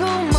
tú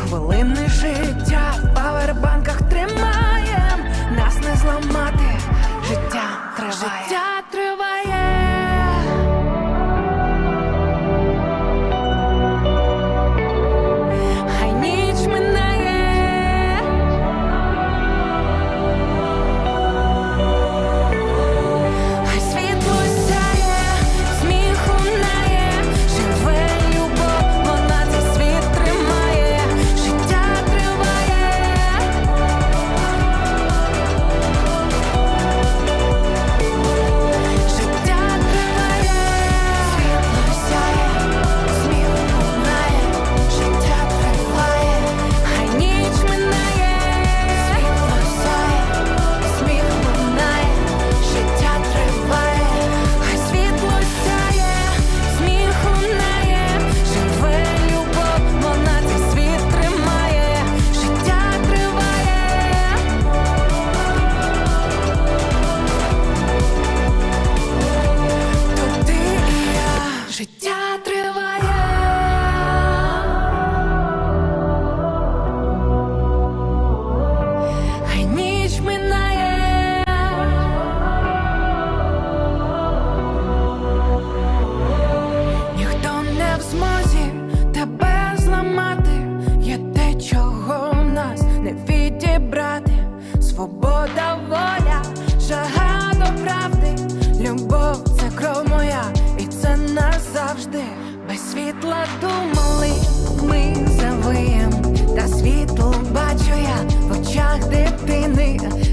хвилини життя в павербанках тримаєм, нас не зламати, життя триває.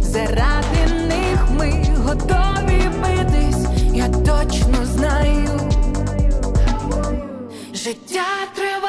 заради них ми готові битись, я точно знаю, життя треба.